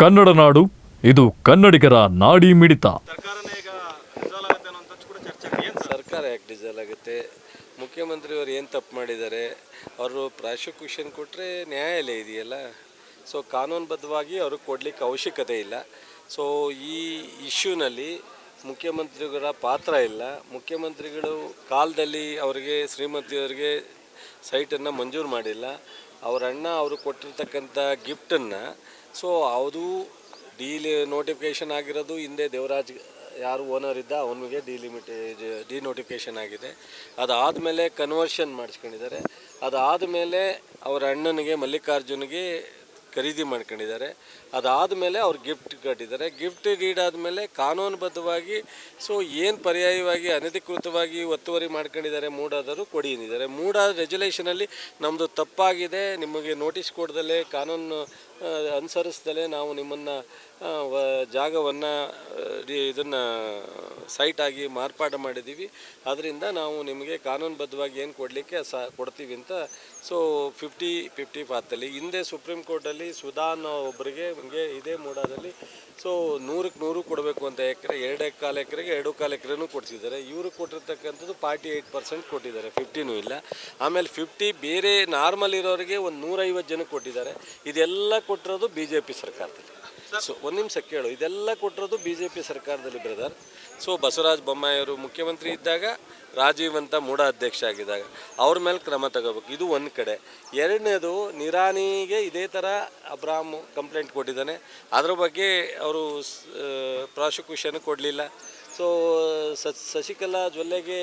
ಕನ್ನಡ ನಾಡು, ಇದು ಕನ್ನಡಿಗರ ನಾಡಿ ಮಿಡಿತ. ಸರ್ಕಾರ ಯಾಕೆ ಡಿಸೈಲ್ ಆಗುತ್ತೆ? ಮುಖ್ಯಮಂತ್ರಿಯವರು ಏನು ತಪ್ಪು ಮಾಡಿದ್ದಾರೆ? ಅವರು ಪ್ರಾಸಿಕ್ಯೂಷನ್ ಕೊಟ್ಟರೆ ನ್ಯಾಯಾಲಯ ಇದೆಯಲ್ಲ? ಸೊ ಕಾನೂನುಬದ್ಧವಾಗಿ ಅವ್ರಿಗೆ ಕೊಡಲಿಕ್ಕೆ ಅವಶ್ಯಕತೆ ಇಲ್ಲ. ಸೊ ಈ ಇಶ್ಯೂನಲ್ಲಿ ಮುಖ್ಯಮಂತ್ರಿಗಳ ಪಾತ್ರ ಇಲ್ಲ. ಮುಖ್ಯಮಂತ್ರಿಗಳು ಕಾಲದಲ್ಲಿ ಅವರಿಗೆ, ಶ್ರೀಮತಿಯವರಿಗೆ ಸೈಟನ್ನು ಮಂಜೂರು ಮಾಡಿಲ್ಲ. ಅವರ ಅಣ್ಣ ಅವರು ಕೊಟ್ಟಿರ್ತಕ್ಕಂಥ ಗಿಫ್ಟನ್ನು ಸೊ ಅದು ಡೀಲಿ ನೋಟಿಫಿಕೇಷನ್ ಆಗಿರೋದು ಹಿಂದೆ ದೇವರಾಜ್ ಯಾರು ಓನರ್ ಇದ್ದ ಅವನಿಗೆ ಡಿಲಿಮಿಟ್ ಡಿ ನೋಟಿಫಿಕೇಷನ್ ಆಗಿದೆ. ಅದಾದಮೇಲೆ ಕನ್ವರ್ಷನ್ ಮಾಡಿಸ್ಕೊಂಡಿದ್ದಾರೆ. ಅದಾದಮೇಲೆ ಅವರ ಅಣ್ಣನಿಗೆ, ಮಲ್ಲಿಕಾರ್ಜುನ್ಗೆ ಖರೀದಿ ಮಾಡ್ಕೊಂಡಿದ್ದಾರೆ. ಅದಾದ ಮೇಲೆ ಅವ್ರು ಗಿಫ್ಟ್ ಕಟ್ಟಿದ್ದಾರೆ. ಗಿಫ್ಟ್ ಡೀಡ್ ಆದಮೇಲೆ ಕಾನೂನುಬದ್ಧವಾಗಿ ಸೊ ಏನು ಪರ್ಯಾಯವಾಗಿ, ಅನಧಿಕೃತವಾಗಿ ಒತ್ತುವರಿ ಮಾಡ್ಕೊಂಡಿದ್ದಾರೆ ಮೂಡಾದರೂ ಕೊಡಿ ಎಂದಿದ್ದಾರೆ ಮೂಡಾದ ರೆಜುಲೇಷನಲ್ಲಿ ನಮ್ಮದು ತಪ್ಪಾಗಿದೆ. ನಿಮಗೆ ನೋಟಿಸ್ ಕೊಡ್ದಲೇ, ಕಾನೂನು ಅನುಸರಿಸ್ದಲೇ ನಾವು ನಿಮ್ಮನ್ನು ಜಾಗವನ್ನು ಇದನ್ನು ಸೈಟ್ ಆಗಿ ಮಾರ್ಪಾಡು ಮಾಡಿದ್ದೀವಿ. ಅದರಿಂದ ನಾವು ನಿಮಗೆ ಕಾನೂನುಬದ್ಧವಾಗಿ ಏನು ಕೊಡಲಿಕ್ಕೆ ಸ, ಕೊಡ್ತೀವಿ ಅಂತ. ಸೊ ಫಿಫ್ಟಿ ಫಿಫ್ಟಿ ಪಾತಲ್ಲಿ ಹಿಂದೆ ಸುಪ್ರೀಂ ಕೋರ್ಟಲ್ಲಿ ಸುಧಾ ಅನ್ನೋ ಒಬ್ಬರಿಗೆ ಹಿಂಗೆ ಇದೇ ಮೂಡಾದಲ್ಲಿ ಸೊ ನೂರಕ್ಕೆ ನೂರು ಕೊಡಬೇಕು ಅಂತ ಎಕರೆ, ಎರಡು ಕಾಲು ಎಕರೆಗೆ ಎರಡು ಕಾಲು ಎಕರೆನೂ ಕೊಡ್ಸಿದ್ದಾರೆ. ಇವರು ಕೊಟ್ಟಿರ್ತಕ್ಕಂಥದ್ದು ಫಾರ್ಟಿ ಏಯ್ಟ್ ಪರ್ಸೆಂಟ್ ಕೊಟ್ಟಿದ್ದಾರೆ. ಫಿಫ್ಟಿನೂ ಇಲ್ಲ. ಆಮೇಲೆ ಫಿಫ್ಟಿ ಬೇರೆ ನಾರ್ಮಲ್ ಇರೋರಿಗೆ ಒಂದು ನೂರೈವತ್ತು ಜನಕ್ಕೆ ಕೊಟ್ಟಿದ್ದಾರೆ. ಇದೆಲ್ಲ ಕೊಟ್ಟಿರೋದು ಬಿ ಜೆ ಪಿ ಸರ್ಕಾರದಲ್ಲಿ. ಸೊ ಒಂದು ನಿಮಿಷ ಕೇಳು. ಇದೆಲ್ಲ ಕೊಟ್ಟಿರೋದು ಬಿ ಜೆ ಪಿ ಸರ್ಕಾರದಲ್ಲಿ ಬ್ರದರ್ ಸೊ ಬಸವರಾಜ ಬೊಮ್ಮಾಯಿಯವರು ಮುಖ್ಯಮಂತ್ರಿ ಇದ್ದಾಗ, ರಾಜೀವ್ ಅಂತ ಮೂಢ ಅಧ್ಯಕ್ಷ ಆಗಿದ್ದಾಗ, ಅವ್ರ ಮೇಲೆ ಕ್ರಮ ತಗೋಬೇಕು. ಇದು ಒಂದು ಕಡೆ. ಎರಡನೇದು ನಿರಾನಿಗೆ ಇದೇ ಥರ ಅಬ್ರಾಮ್ ಕಂಪ್ಲೇಂಟ್ ಕೊಟ್ಟಿದ್ದಾನೆ. ಅದ್ರ ಬಗ್ಗೆ ಅವರು ಪ್ರಾಸಿಕ್ಯೂಷನ್ ಕೊಡಲಿಲ್ಲ. ಸೊ, ಶಶಿಕಲಾ ಜೊಲ್ಲೆಗೆ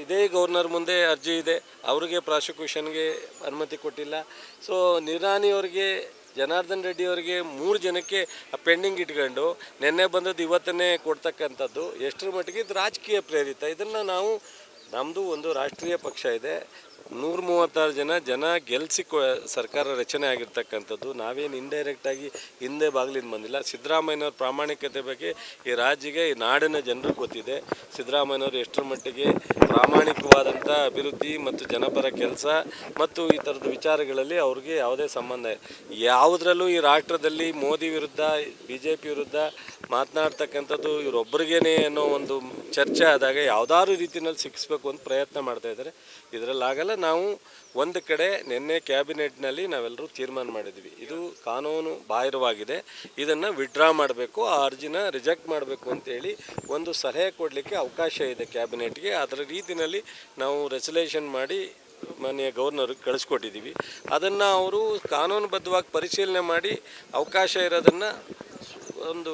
ಇದೇ ಗವರ್ನರ್ ಮುಂದೆ ಅರ್ಜಿ ಇದೆ. ಅವ್ರಿಗೆ ಪ್ರಾಸಿಕ್ಯೂಷನ್ಗೆ ಅನುಮತಿ ಕೊಟ್ಟಿಲ್ಲ. ಸೊ ನಿರಾನಿಯವ್ರಿಗೆ ಜನಾರ್ದನ್ ರೆಡ್ಡಿ ಅವರಿಗೆ ಮೂರು ಜನಕ್ಕೆ ಪೆಂಡಿಂಗ್ ಇಟ್ಕೊಂಡು ನಿನ್ನೆ ಬಂದದ್ದು ಇವತ್ತನ್ನೇ ಕೊಡ್ತಕ್ಕಂಥದ್ದು. ಎಷ್ಟರ ಮಟ್ಟಿಗೆ ಇದು ರಾಜಕೀಯ ಪ್ರೇರಿತ. ಇದನ್ನು ನಾವು ನಮ್ಮದು ಒಂದು ರಾಷ್ಟ್ರೀಯ ಪಕ್ಷ ಇದೆ. ನೂರ ಮೂವತ್ತಾರು ಜನ ಜನ ಗೆಲ್ಲಿಸಿ ಸರ್ಕಾರ ರಚನೆ ಆಗಿರ್ತಕ್ಕಂಥದ್ದು, ನಾವೇನು ಇಂಡೈರೆಕ್ಟಾಗಿ ಹಿಂದೆ ಬಾಗಿಲಿಂದ ಬಂದಿಲ್ಲ. ಸಿದ್ದರಾಮಯ್ಯನವ್ರ ಪ್ರಾಮಾಣಿಕತೆ ಬಗ್ಗೆ ಈ ರಾಜ್ಯಗೆ, ಈ ನಾಡಿನ ಜನರಿಗೆ ಗೊತ್ತಿದೆ. ಸಿದ್ದರಾಮಯ್ಯನವರು ಎಷ್ಟರ ಮಟ್ಟಿಗೆ ಪ್ರಾಮಾಣಿಕವಾದಂಥ ಅಭಿವೃದ್ಧಿ ಮತ್ತು ಜನಪರ ಕೆಲಸ ಮತ್ತು ಈ ಥರದ ವಿಚಾರಗಳಲ್ಲಿ ಅವ್ರಿಗೆ ಯಾವುದೇ ಸಂಬಂಧ. ಯಾವುದರಲ್ಲೂ ಈ ರಾಷ್ಟ್ರದಲ್ಲಿ ಮೋದಿ ವಿರುದ್ಧ ಬಿ ಜೆ ಪಿ ವಿರುದ್ಧ ಮಾತನಾಡ್ತಕ್ಕಂಥದ್ದು ಇವರೊಬ್ಬರಿಗೇನೆ ಅನ್ನೋ ಒಂದು ಚರ್ಚೆ ಆದಾಗ ಯಾವುದಾದ್ರು ರೀತಿಯಲ್ಲಿ ಸಿಕ್ಕಿಸ್ಬೇಕು ಅಂತ ಪ್ರಯತ್ನ ಮಾಡ್ತಾ ಇದ್ದಾರೆ. ನಾವು ಒಂದು ಕಡೆ ನಿನ್ನೆ ಕ್ಯಾಬಿನೆಟ್ನಲ್ಲಿ ನಾವೆಲ್ಲರೂ ತೀರ್ಮಾನ ಮಾಡಿದ್ವಿ. ಇದು ಕಾನೂನು ಬಾಹಿರವಾಗಿದೆ. ಇದನ್ನು ವಿಡ್ರಾ ಮಾಡಬೇಕು, ಆ ಅರ್ಜಿನ ರಿಜೆಕ್ಟ್ ಮಾಡಬೇಕು ಅಂತೇಳಿ ಒಂದು ಸಲಹೆ ಕೊಡಲಿಕ್ಕೆ ಅವಕಾಶ ಇದೆ ಕ್ಯಾಬಿನೆಟ್ಗೆ. ಅದರ ರೀತಿಯಲ್ಲಿ ನಾವು ರೆಸಲ್ಯೂಷನ್ ಮಾಡಿ ಮಾನ್ಯ ಗವರ್ನರ್ಗೆ ಕಳಿಸ್ಕೊಟ್ಟಿದ್ದೀವಿ. ಅದನ್ನು ಅವರು ಕಾನೂನುಬದ್ಧವಾಗಿ ಪರಿಶೀಲನೆ ಮಾಡಿ ಅವಕಾಶ ಇರೋದನ್ನು ಒಂದು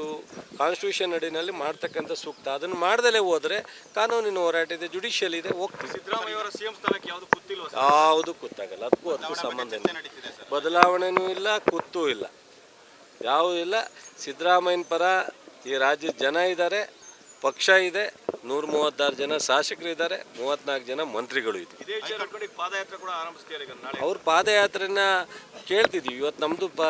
ಕಾನ್ಸ್ಟಿಟ್ಯೂಷನ್ ಅಡಿನಲ್ಲಿ ಮಾಡ್ತಕ್ಕಂಥ ಸೂಕ್ತ. ಅದನ್ನು ಮಾಡ್ದಲೇ ಹೋದರೆ ಕಾನೂನಿನ ಹೋರಾಟ ಇದೆ ಜುಡಿಷಿಯಲ್ ಇದೆ ಹೋಗ್ತೀವಿ ಯಾವುದು ಕೂತಾಗಲ್ಲ ಅದಕ್ಕೂ ಅದಕ್ಕೂ ಸಂಬಂಧ ಬದಲಾವಣೆನೂ ಇಲ್ಲ ಕುತ್ತೂ ಇಲ್ಲ. ಯಾವುದೂ ಇಲ್ಲ. ಸಿದ್ದರಾಮಯ್ಯನ ಪರ ಈ ರಾಜ್ಯದ ಜನ ಇದ್ದಾರೆ. ಪಕ್ಷ ಇದೆ ನೂರ ಮೂವತ್ತಾರು ಜನ ಶಾಸಕರು ಇದ್ದಾರೆ ಮೂವತ್ನಾಲ್ಕು ಜನ ಮಂತ್ರಿಗಳು ಇದೆ ಇದೇ ವಿಚಾರ ಪಾದಯಾತ್ರೆ ಕೂಡ ಆರಂಭಿಸ್ತೀರಿ ಈಗ ನಾಳೆ. ಅವ್ರ ಪಾದಯಾತ್ರೆನ ಕೇಳ್ತಿದೀವಿ. ಇವತ್ತು ನಮ್ಮದು ಪ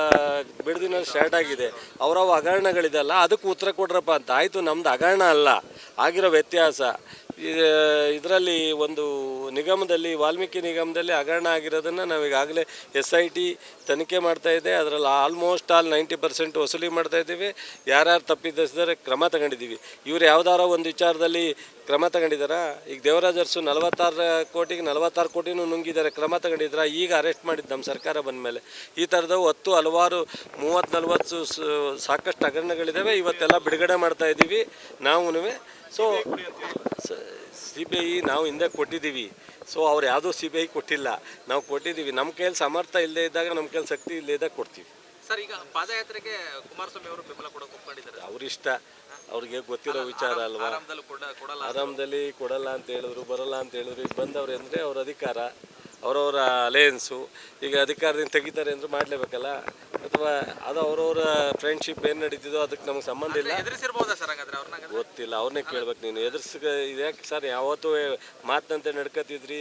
ಬಿಡದಿನ ಸ್ಟಾರ್ಟ್ ಆಗಿದೆ. ಅವರವ ಹಗರಣಗಳಿದೆಲ್ಲ ಅದಕ್ಕೆ ಉತ್ತರ ಕೊಡ್ರಪ್ಪ ಅಂತ. ಆಯಿತು ನಮ್ದು ಹಗರಣ ಅಲ್ಲ ಆಗಿರೋ ವ್ಯತ್ಯಾಸ. ಇದರಲ್ಲಿ ಒಂದು ನಿಗಮದಲ್ಲಿ ವಾಲ್ಮೀಕಿ ನಿಗಮದಲ್ಲಿ ಹಗರಣ ಆಗಿರೋದನ್ನು ನಾವೀಗಾಗಲೇ ಎಸ್ ಐ ಟಿ ತನಿಖೆ ಮಾಡ್ತಾ ಇದೆ. ಅದರಲ್ಲಿ ಆಲ್ಮೋಸ್ಟ್ ಆಲ್ ನೈಂಟಿ ಪರ್ಸೆಂಟ್ ವಸೂಲಿ ಮಾಡ್ತಾ ಇದ್ದೀವಿ. ಯಾರ್ಯಾರು ತಪ್ಪಿದ್ದರೆ ಕ್ರಮ ತಗೊಂಡಿದ್ದೀವಿ. ಇವ್ರು ಯಾವ್ದಾರ ಒಂದು ವಿಚಾರದಲ್ಲಿ ಕ್ರಮ ತಗೊಂಡಿದ್ದಾರಾ ಈಗ ದೇವರಾಜರ್ಸು ನಲವತ್ತಾರು ಕೋಟಿಗೆ ನಲವತ್ತಾರು ಕೋಟಿನೂ ನುಂಗಿದ್ದಾರೆ ಕ್ರಮ ತಗೊಂಡಿದ್ರ? ಈಗ ಅರೆಸ್ಟ್ ಮಾಡಿದ್ದು ನಮ್ಮ ಸರ್ಕಾರ ಬಂದ ಮೇಲೆ. ಈ ಥರದ ಹತ್ತು ಹಲವಾರು ಮೂವತ್ತು ನಲವತ್ತು ಸಾಕಷ್ಟು ಹಗರಣಗಳಿದ್ದಾವೆ ಇವತ್ತೆಲ್ಲ ಬಿಡುಗಡೆ ಮಾಡ್ತಾ ಇದ್ದೀವಿ ನಾವು ಸೊ ಸಿ ಬಿ ಐ ನಾವು ಹಿಂದೆ ಕೊಟ್ಟಿದ್ದೀವಿ ಸೊ ಅವ್ರು ಯಾವುದೂ ಸಿ ಬಿ ಐ ಕೊಟ್ಟಿಲ್ಲ. ನಾವು ಕೊಟ್ಟಿದ್ದೀವಿ ನಮ್ಮ ಕೈಯಲ್ಲಿ ಸಮರ್ಥ ಇಲ್ಲದೇ ಇದ್ದಾಗ ನಮ್ಮ ಕೈಯಲ್ಲಿ ಶಕ್ತಿ ಇಲ್ಲದೆ ಇದ್ದಾಗ ಕೊಡ್ತೀವಿ. ಸರ್ ಈಗ ಪಾದಯಾತ್ರೆಗೆ ಕುಮಾರಸ್ವಾಮಿ ಅವರು ಬೆಂಬಲ ಕೊಡೋಕೆ ಒಪ್ಕೊಂಡಿದ್ದಾರೆ. ಅವ್ರಿಷ್ಟ. ಅವ್ರಿಗೆ ಗೊತ್ತಿರೋ ವಿಚಾರ ಅಲ್ವಾ? ಆರಾಮದಲ್ಲಿ ಕೊಡ ಕೊಡಲ್ಲ ಆರಾಮದಲ್ಲಿ ಕೊಡಲ್ಲ ಅಂತ ಹೇಳಿದ್ರು ಬರಲ್ಲ ಅಂತ ಹೇಳಿದ್ರು. ಈಗ ಬಂದವ್ರು ಅಂದರೆ ಅವ್ರ ಅಧಿಕಾರ ಅವರವರ ಅಲಯನ್ಸು ಈಗ ಅಧಿಕಾರದಿಂದ ತೆಗಿತಾರೆ ಅಂದ್ರೆ ಮಾಡಲೇಬೇಕಲ್ಲ? ಅಥವಾ ಅದು ಅವರವರ ಫ್ರೆಂಡ್ಶಿಪ್ ಏನು ನಡೀತಿದೋ ಅದಕ್ಕೆ ನಮ್ಗೆ ಸಂಬಂಧ ಇಲ್ಲ? ಗೊತ್ತಿಲ್ಲ ಅವ್ರನ್ನೇ ಕೇಳ್ಬೇಕು ನೀನು. ಎದುರ್ಸ ಇದ್ಯಾಕೆ ಸರ್ ಯಾವತ್ತೂ ಮಾತಿನಂತೆ ನಡ್ಕತಿದ್ರಿ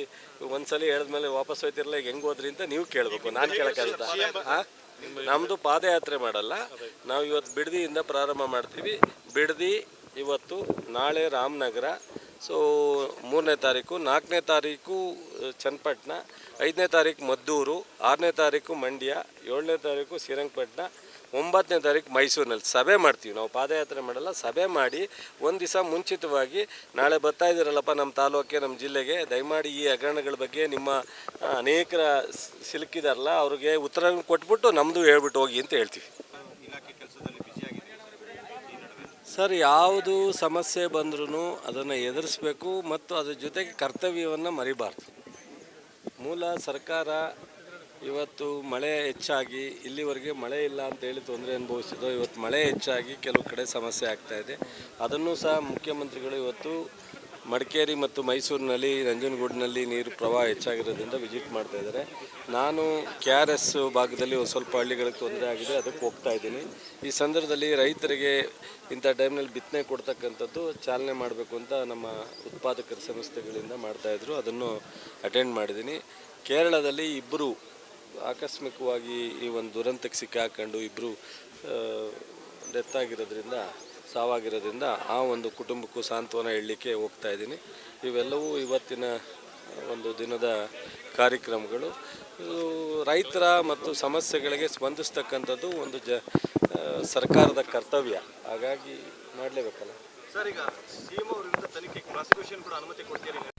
ಒಂದ್ಸಲಿ ಹೇಳಿದ್ಮೇಲೆ ವಾಪಸ್ ಹೋಯ್ತಿರಲ್ಲ ಈಗ ಹೆಂಗ್ ಹೋದ್ರಿ ಅಂತ ನೀವು ಕೇಳಬೇಕು. ನಾನು ಕೇಳೋಕ್ಕಾಗುತ್ತಾ? ಹಾಂ? ನಮ್ಮದು ಪಾದಯಾತ್ರೆ ಮಾಡಲ್ಲ. ನಾವು ಇವತ್ತು ಬಿಡದಿಯಿಂದ ಪ್ರಾರಂಭ ಮಾಡ್ತೀವಿ. ಬಿಡದಿ ಇವತ್ತು ನಾಳೆ ರಾಮನಗರ. ಸೊ ಮೂರನೇ ತಾರೀಕು ನಾಲ್ಕನೇ ತಾರೀಕು ಚನ್ನಪಟ್ಟಣ ಐದನೇ ತಾರೀಕು ಮದ್ದೂರು ಆರನೇ ತಾರೀಕು ಮಂಡ್ಯ ಏಳನೇ ತಾರೀಕು ಶ್ರೀರಂಗಪಟ್ಟಣ ಒಂಬತ್ತನೇ ತಾರೀಕು ಮೈಸೂರಿನಲ್ಲಿ ಸಭೆ ಮಾಡ್ತೀವಿ. ನಾವು ಪಾದಯಾತ್ರೆ ಮಾಡಲ್ಲ, ಸಭೆ ಮಾಡಿ ಒಂದು ದಿವಸ ಮುಂಚಿತವಾಗಿ ನಾಳೆ ಬರ್ತಾ ಇದ್ದೀರಲ್ಲಪ್ಪ ನಮ್ಮ ತಾಲೂಕಿಗೆ ನಮ್ಮ ಜಿಲ್ಲೆಗೆ. ದಯಮಾಡಿ ಈ ಹಗರಣಗಳ ಬಗ್ಗೆ ನಿಮ್ಮ ಅನೇಕರ ಸಿಲುಕಿದಾರಲ್ಲ, ಅವ್ರಿಗೆ ಉತ್ತರ ಕೊಟ್ಬಿಟ್ಟು ನಮ್ಮದು ಹೇಳ್ಬಿಟ್ಟು ಹೋಗಿ ಅಂತ ಹೇಳ್ತೀವಿ. ಸರ್, ಯಾವುದು ಸಮಸ್ಯೆ ಬಂದ್ರೂ ಅದನ್ನು ಎದುರಿಸಬೇಕು ಮತ್ತು ಅದ್ರ ಜೊತೆಗೆ ಕರ್ತವ್ಯವನ್ನು ಮರಿಬಾರ್ದು. ಮೂಲ ಸರ್ಕಾರ ಇವತ್ತು ಮಳೆ ಹೆಚ್ಚಾಗಿ, ಇಲ್ಲಿವರೆಗೆ ಮಳೆ ಇಲ್ಲ ಅಂತ ಹೇಳಿ ತೊಂದರೆ ಅನುಭವಿಸಿದ್ದು, ಇವತ್ತು ಮಳೆ ಹೆಚ್ಚಾಗಿ ಕೆಲವು ಕಡೆ ಸಮಸ್ಯೆ ಆಗ್ತಾ ಇದೆ. ಅದನ್ನು ಸಹ ಮುಖ್ಯಮಂತ್ರಿಗಳು ಇವತ್ತು ಮಡಿಕೇರಿ ಮತ್ತು ಮೈಸೂರಿನಲ್ಲಿ, ನಂಜನಗೂಡಿನಲ್ಲಿ ನೀರು ಪ್ರವಾಹ ಹೆಚ್ಚಾಗಿರೋದ್ರಿಂದ ವಿಸಿಟ್ ಮಾಡ್ತಾ ಇದ್ದಾರೆ. ನಾನು ಕೆ ಆರ್ ಎಸ್ ಭಾಗದಲ್ಲಿ ಒಂದು ಸ್ವಲ್ಪ ಹಳ್ಳಿಗಳಿಗೆ ತೊಂದರೆ ಆಗಿದೆ, ಅದಕ್ಕೆ ಹೋಗ್ತಾ ಇದ್ದೀನಿ. ಈ ಸಂದರ್ಭದಲ್ಲಿ ರೈತರಿಗೆ ಇಂಥ ಟೈಮ್ನಲ್ಲಿ ಬಿತ್ತನೆ ಕೊಡ್ತಕ್ಕಂಥದ್ದು ಚಾಲನೆ ಮಾಡಬೇಕು ಅಂತ ನಮ್ಮ ಉತ್ಪಾದಕರ ಸಂಸ್ಥೆಗಳಿಂದ ಮಾಡ್ತಾಯಿದ್ರು ಅದನ್ನು ಅಟೆಂಡ್ ಮಾಡಿದ್ದೀನಿ. ಕೇರಳದಲ್ಲಿ ಇಬ್ಬರು ಆಕಸ್ಮಿಕವಾಗಿ ಈ ಒಂದು ದುರಂತಕ್ಕೆ ಸಿಕ್ಕಾಕೊಂಡು ಇಬ್ಬರು ಡೆತ್ ಆಗಿರೋದ್ರಿಂದ, ಸಾವಾಗಿರೋದ್ರಿಂದ ಆ ಒಂದು ಕುಟುಂಬಕ್ಕೂ ಸಾಂತ್ವನ ಹೇಳಲಿಕ್ಕೆ ಹೋಗ್ತಾ ಇದ್ದೀನಿ. ಇವೆಲ್ಲವೂ ಇವತ್ತಿನ ಒಂದು ದಿನದ ಕಾರ್ಯಕ್ರಮಗಳು. ರೈತರ ಮತ್ತು ಸಮಸ್ಯೆಗಳಿಗೆ ಸ್ಪಂದಿಸ್ತಕ್ಕಂಥದ್ದು ಒಂದು ಜ ಸರ್ಕಾರದ ಕರ್ತವ್ಯ. ಹಾಗಾಗಿ ಮಾಡಲೇಬೇಕಲ್ಲ? ಸರ್, ಈಗ ತನಿಖೆಗೆ ತನಿಖೆ ಪ್ರಾಸಿಕ್ಯೂಷನ್ ಕೂಡ ಅನುಮತಿ ಕೊಡ್ತೀರಿ.